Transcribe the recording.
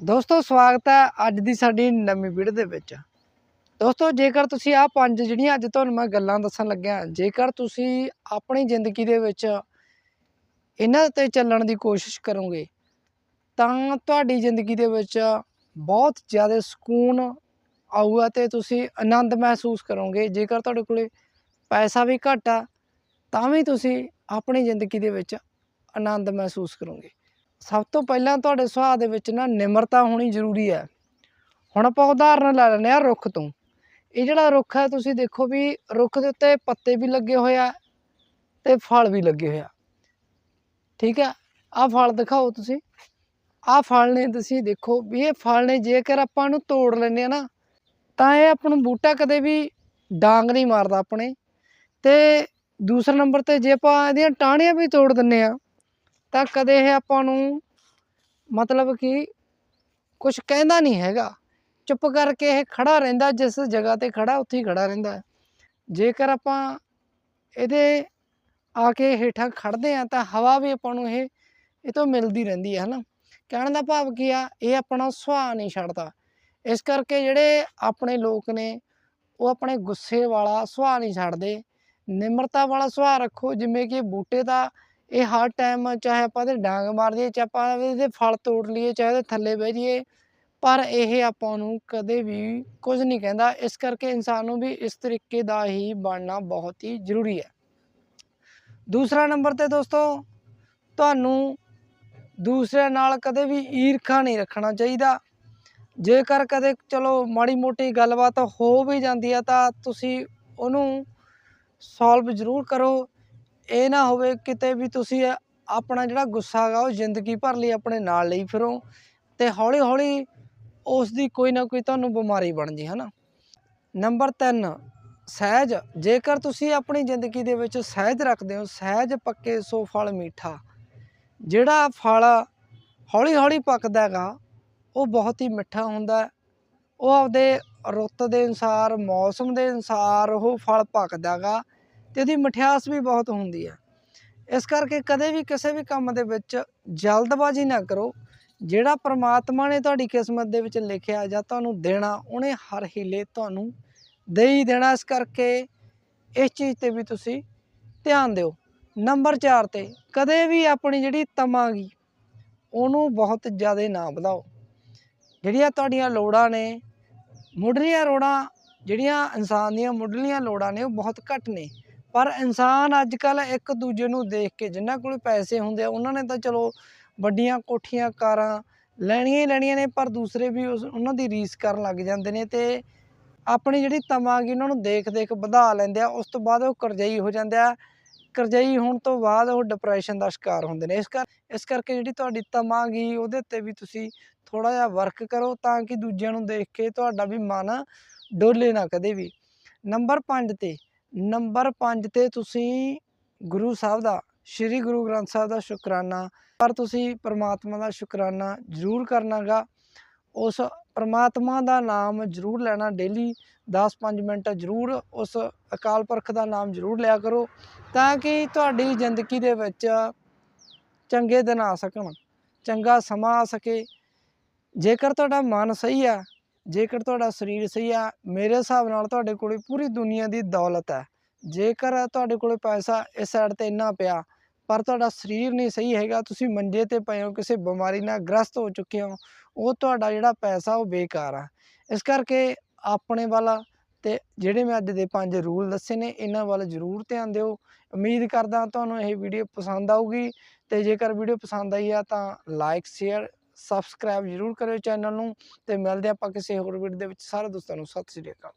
ਦੋਸਤੋ, ਸਵਾਗਤ ਹੈ ਅੱਜ ਦੀ ਸਾਡੀ ਨਵੀਂ ਵੀਡੀਓ ਦੇ ਵਿੱਚ। ਦੋਸਤੋ, ਜੇਕਰ ਤੁਸੀਂ ਆਹ ਪੰਜ ਜਿਹੜੀਆਂ ਅੱਜ ਤੁਹਾਨੂੰ ਮੈਂ ਗੱਲਾਂ ਦੱਸਣ ਲੱਗਿਆ, ਜੇਕਰ ਤੁਸੀਂ ਆਪਣੀ ਜ਼ਿੰਦਗੀ ਦੇ ਵਿੱਚ ਇਹਨਾਂ ਤੇ ਚੱਲਣ ਦੀ ਕੋਸ਼ਿਸ਼ ਕਰੋਗੇ, ਤਾਂ ਤੁਹਾਡੀ ਜ਼ਿੰਦਗੀ ਦੇ ਵਿੱਚ ਬਹੁਤ ਜ਼ਿਆਦਾ ਸਕੂਨ ਆਊਗਾ ਤੇ ਤੁਸੀਂ ਆਨੰਦ ਮਹਿਸੂਸ ਕਰੋਗੇ। ਜੇਕਰ ਤੁਹਾਡੇ ਕੋਲੇ ਪੈਸਾ ਵੀ ਘੱਟ ਆ, ਤਾਂ ਵੀ ਤੁਸੀਂ ਆਪਣੀ ਜ਼ਿੰਦਗੀ ਦੇ ਵਿੱਚ ਆਨੰਦ ਮਹਿਸੂਸ ਕਰੋਗੇ। ਸਭ ਤੋਂ ਪਹਿਲਾਂ ਤੁਹਾਡੇ ਸੁਭਾਅ ਦੇ ਵਿੱਚ ਨਾ ਨਿਮਰਤਾ ਹੋਣੀ ਜ਼ਰੂਰੀ ਹੈ। ਹੁਣ ਆਪਾਂ ਉਦਾਹਰਨ ਲੈ ਲੈਂਦੇ ਆ ਰੁੱਖ ਤੋਂ। ਇਹ ਜਿਹੜਾ ਰੁੱਖ ਹੈ, ਤੁਸੀਂ ਦੇਖੋ ਵੀ ਰੁੱਖ ਦੇ ਉੱਤੇ ਪੱਤੇ ਵੀ ਲੱਗੇ ਹੋਏ ਆ ਤੇ ਫਲ ਵੀ ਲੱਗੇ ਹੋਏ ਆ। ਠੀਕ ਹੈ, ਆਹ ਫਲ ਦਿਖਾਓ ਤੁਸੀਂ। ਆਹ ਫਲ ਨੇ ਤੁਸੀਂ ਦੇਖੋ ਵੀ ਇਹ ਫਲ ਨੇ ਜੇਕਰ ਆਪਾਂ ਨੂੰ ਤੋੜ ਲੈਂਦੇ ਆ ਨਾ, ਤਾਂ ਇਹ ਆਪਾਂ ਨੂੰ ਬੂਟਾ ਕਦੇ ਵੀ ਡਾਂਗ ਨਹੀਂ ਮਾਰਦਾ ਆਪਣੇ। ਤੇ ਦੂਸਰੇ ਨੰਬਰ ਤੇ ਜੇ ਆਪਾਂ ਇਹਦੀਆਂ ਟਾਹਣੀਆਂ ਵੀ ਤੋੜ ਦਿੰਨੇ ਆ ਤਾਂ ਕਦੇ ਇਹ ਆਪਾਂ ਨੂੰ ਮਤਲਬ ਕਿ ਕੁਝ ਕਹਿੰਦਾ ਨਹੀਂ ਹੈਗਾ। ਚੁੱਪ ਕਰਕੇ ਇਹ ਖੜਾ ਰਹਿੰਦਾ, ਜਿਸ ਜਗ੍ਹਾ ਤੇ ਖੜਾ, ਉੱਥੇ ਹੀ ਖੜਾ ਰਹਿੰਦਾ ਜੇਕਰ ਆਪਾਂ ਇਹਦੇ ਆ ਕੇ ਹੇਠਾਂ ਖੜਦੇ ਆ ਤਾਂ ਹਵਾ ਵੀ ਆਪਾਂ ਨੂੰ ਇਹ ਇਹ ਤੋਂ ਮਿਲਦੀ ਰਹਿੰਦੀ ਹੈ, ਹਨਾ? ਕਹਿਣ ਦਾ ਭਾਵ ਕੀ ਆ, ਇਹ ਆਪਣਾ ਸੁਭਾਅ ਨਹੀਂ ਛੱਡਦਾ। ਇਸ ਕਰਕੇ ਜਿਹੜੇ ਆਪਣੇ ਲੋਕ ਨੇ, ਉਹ ਆਪਣੇ ਗੁੱਸੇ ਵਾਲਾ ਸੁਭਾਅ ਨਹੀਂ ਛੱਡਦੇ। ਨਿਮਰਤਾ ਵਾਲਾ ਸੁਭਾਅ ਰੱਖੋ, ਜਿਵੇਂ ਕਿ ਬੂਟੇ ਦਾ ਇਹ ਹਰ ਟਾਈਮ ਚਾਹੇ ਆਪਾਂ ਇਹਦੇ ਡਾਂਗ ਮਾਰ ਦਈਏ, ਚਾਹੇ ਆਪਾਂ ਇਹਦੇ ਫਲ ਤੋੜ ਲਈਏ, ਚਾਹੇ ਇਹਦੇ ਥੱਲੇ ਬਹਿ ਜਾਈਏ, ਪਰ ਇਹ ਆਪਾਂ ਨੂੰ ਕਦੇ ਵੀ ਕੁਝ ਨਹੀਂ ਕਹਿੰਦਾ। ਇਸ ਕਰਕੇ ਇਨਸਾਨ ਨੂੰ ਵੀ ਇਸ ਤਰੀਕੇ ਦਾ ਹੀ ਬਣਨਾ ਬਹੁਤ ਹੀ ਜ਼ਰੂਰੀ ਹੈ। ਦੂਸਰਾ ਨੰਬਰ ਤੇ ਦੋਸਤੋ, ਤੁਹਾਨੂੰ ਦੂਸਰਿਆਂ ਨਾਲ ਕਦੇ ਵੀ ਈਰਖਾ ਨਹੀਂ ਰੱਖਣਾ ਚਾਹੀਦਾ। ਜੇਕਰ ਕਦੇ ਚਲੋ ਮਾੜੀ ਮੋਟੀ ਗੱਲਬਾਤ ਹੋ ਵੀ ਜਾਂਦੀ ਆ, ਤਾਂ ਤੁਸੀਂ ਉਹਨੂੰ ਸੋਲਵ ਜ਼ਰੂਰ ਕਰੋ। ਇਹ ਨਾ ਹੋਵੇ ਕਿਤੇ ਵੀ ਤੁਸੀਂ ਆਪਣਾ ਜਿਹੜਾ ਗੁੱਸਾ ਹੈਗਾ ਉਹ ਜ਼ਿੰਦਗੀ ਭਰ ਲਈ ਆਪਣੇ ਨਾਲ ਲਈ ਫਿਰੋ ਤੇ ਹੌਲੀ ਹੌਲੀ ਉਸ ਦੀ ਕੋਈ ਨਾ ਕੋਈ ਤੁਹਾਨੂੰ ਬਿਮਾਰੀ ਬਣ ਜੇ, ਹਨਾ? ਨੰਬਰ 3 ਸਹਿਜ। ਜੇਕਰ ਤੁਸੀਂ ਆਪਣੀ ਜ਼ਿੰਦਗੀ ਦੇ ਵਿੱਚ ਸਹਿਜ ਰੱਖਦੇ ਹੋ, ਸਹਿਜ, ਪੱਕੇ ਸੋ ਫਲ ਮੀਠਾ, ਜਿਹੜਾ ਫਲ ਹੌਲੀ ਹੌਲੀ ਪੱਕਦਾ ਹੈਗਾ, ਉਹ ਬਹੁਤ ਹੀ ਮਿੱਠਾ ਹੁੰਦਾ ਉਹ ਆਪਦੇ ਰੁੱਤ ਦੇ ਅਨੁਸਾਰ, ਮੌਸਮ ਦੇ ਅਨੁਸਾਰ ਉਹ ਫਲ ਪੱਕਦਾ ਹੈਗਾ। ਤੇ ਉਹਦੀ ਮਠਿਆਸ ਵੀ ਬਹੁਤ ਹੁੰਦੀ ਹੈ ਇਸ ਕਰਕੇ ਕਦੇ ਵੀ ਕਿਸੇ ਵੀ ਕੰਮ ਦੇ ਵਿੱਚ ਜਲਦਬਾਜ਼ੀ ਨਾ ਕਰੋ। ਜਿਹੜਾ ਪ੍ਰਮਾਤਮਾ ਨੇ ਤੁਹਾਡੀ ਕਿਸਮਤ ਦੇ ਵਿੱਚ ਲਿਖਿਆ ਜਾਂ ਤੁਹਾਨੂੰ ਦੇਣਾ, ਉਹਨੇ ਹਰ ਹੀਲੇ ਤੁਹਾਨੂੰ ਦੇ ਹੀ ਦੇਣਾ। ਇਸ ਕਰਕੇ ਇਸ ਚੀਜ਼ ਤੇ ਵੀ ਤੁਸੀਂ ਧਿਆਨ ਦਿਓ। ਨੰਬਰ 4 ਤੇ, ਕਦੇ ਵੀ ਆਪਣੀ ਜਿਹੜੀ ਤਮਾਂਗੀ ਉਹਨੂੰ ਬਹੁਤ ਜ਼ਿਆਦਾ ਨਾ ਵਧਾਓ। ਜਿਹੜੀਆਂ ਤੁਹਾਡੀਆਂ ਲੋੜਾਂ ਨੇ, ਮੁੱਢਲੀਆਂ ਲੋੜਾਂ ਜਿਹੜੀਆਂ ਇਨਸਾਨ ਦੀਆਂ ਮੁੱਢਲੀਆਂ ਲੋੜਾਂ ਨੇ, ਉਹ ਬਹੁਤ ਘੱਟ ਨੇ। ਪਰ ਇਨਸਾਨ ਅੱਜ ਕੱਲ ਇੱਕ ਦੂਜੇ ਨੂੰ ਦੇਖ ਕੇ ਜਿਨ੍ਹਾਂ ਕੋਲ ਪੈਸੇ ਹੁੰਦੇ ਆ, ਉਹਨਾਂ ਨੇ ਤਾਂ ਚਲੋ ਵੱਡੀਆਂ ਕੋਠੀਆਂ, ਕਾਰਾਂ ਲੈਣੀਆਂ ਹੀ ਲੈਣੀਆਂ ਨੇ, ਪਰ ਦੂਸਰੇ ਵੀ ਉਸ, ਉਹਨਾਂ ਦੀ ਰੀਸ ਕਰਨ ਲੱਗ ਜਾਂਦੇ ਨੇ ਤੇ ਆਪਣੀ ਜਿਹੜੀ ਤਮਾਂਗੀ ਉਹਨਾਂ ਨੂੰ ਦੇਖ ਦੇਖ ਵਧਾ ਲੈਂਦੇ ਆ, ਉਸ ਤੋਂ ਬਾਅਦ ਉਹ ਕਰਜਾਈ ਹੋ ਜਾਂਦੇ ਆ। ਕਰਜ਼ਈ ਹੋਣ ਤੋਂ ਬਾਅਦ ਉਹ ਡਿਪਰੈਸ਼ਨ ਦਾ ਸ਼ਿਕਾਰ ਹੁੰਦੇ ਨੇ। ਇਸ ਕਰ, ਇਸ ਕਰਕੇ ਜਿਹੜੀ ਤੁਹਾਡੀ ਤਮਾਂਗੀ ਉਹਦੇ ਉੱਤੇ ਵੀ ਤੁਸੀਂ ਥੋੜਾ ਜਿਹਾ ਵਰਕ ਕਰੋ ਤਾਂ ਕਿ ਦੂਜਿਆਂ ਨੂੰ ਦੇਖ ਕੇ ਤੁਹਾਡਾ ਵੀ ਮਨ ਡੋਲੇ ਨਾ ਕਦੇ ਵੀ। ਨੰਬਰ 5 ਤੇ ਨੰਬਰ 5 ਤੇ ਤੁਸੀਂ ਗੁਰੂ ਸਾਹਿਬ ਦਾ, ਸ੍ਰੀ ਗੁਰੂ ਗ੍ਰੰਥ ਸਾਹਿਬ ਦਾ ਸ਼ੁਕਰਾਨਾ, ਪਰ ਤੁਸੀਂ ਪ੍ਰਮਾਤਮਾ ਦਾ ਸ਼ੁਕਰਾਨਾ ਜ਼ਰੂਰ ਕਰਨਾਗਾ। ਉਸ ਪ੍ਰਮਾਤਮਾ ਦਾ ਨਾਮ ਜ਼ਰੂਰ ਲੈਣਾ ਡੇਲੀ 10-5 ਮਿੰਟ ਜ਼ਰੂਰ ਉਸ ਅਕਾਲ ਪੁਰਖ ਦਾ ਨਾਮ ਜ਼ਰੂਰ ਲਿਆ ਕਰੋ, ਤਾਂ ਕਿ ਤੁਹਾਡੀ ਜ਼ਿੰਦਗੀ ਦੇ ਵਿੱਚ ਚੰਗੇ ਦਿਨ ਆ ਸਕਣ, ਚੰਗਾ ਸਮਾਂ ਆ ਸਕੇ। ਜੇਕਰ ਤੁਹਾਡਾ ਮਨ ਸਹੀ ਆ ਜੇਕਰ ਤੁਹਾਡਾ ਸਰੀਰ ਸਹੀ ਆ, ਮੇਰੇ ਹਿਸਾਬ ਨਾਲ ਤੁਹਾਡੇ ਕੋਲੇ ਪੂਰੀ ਦੁਨੀਆ ਦੀ ਦੌਲਤ ਹੈ। ਜੇਕਰ ਤੁਹਾਡੇ ਕੋਲੇ ਪੈਸਾ ਇਸ ਸਾਈਡ ਤੇ ਇੰਨਾ ਪਿਆ, ਪਰ ਤੁਹਾਡਾ ਸਰੀਰ ਨਹੀਂ ਸਹੀ ਹੈਗਾ, ਤੁਸੀਂ ਮੰਜੇ ਤੇ ਪਏ ਹੋ, ਕਿਸੇ ਬਿਮਾਰੀ ਨਾਲ ਗ੍ਰਸਤ ਹੋ ਚੁੱਕੇ ਹੋ, ਉਹ ਤੁਹਾਡਾ ਜਿਹੜਾ ਪੈਸਾ ਉਹ ਬੇਕਾਰ ਆ। ਇਸ ਕਰਕੇ ਆਪਣੇ ਵੱਲ ਤੇ ਜਿਹੜੇ ਮੈਂ ਅੱਜ ਦੇ ਪੰਜ ਰੂਲ ਦੱਸੇ ਨੇ, ਇਹਨਾਂ ਵੱਲ ਜ਼ਰੂਰ ਧਿਆਨ ਦਿਓ। ਉਮੀਦ ਕਰਦਾ ਤੁਹਾਨੂੰ ਇਹ ਵੀਡੀਓ ਪਸੰਦ ਆਊਗੀ, ਤੇ ਜੇਕਰ ਵੀਡੀਓ ਪਸੰਦ ਆਈ ਆ ਤਾਂ ਲਾਈਕ ਸ਼ੇਅਰ ਸਬਸਕ੍ਰਾਈਬ ਜ਼ਰੂਰ ਕਰਿਓ ਚੈਨਲ ਨੂੰ ਤੇ ਮਿਲਦੇ ਆਪਾਂ ਕਿਸੇ ਹੋਰ ਵੀਡੀਓ ਦੇ ਵਿੱਚ। ਸਾਰੇ ਦੋਸਤਾਂ ਨੂੰ ਸਤਿ ਸ਼੍ਰੀ ਅਕਾਲ।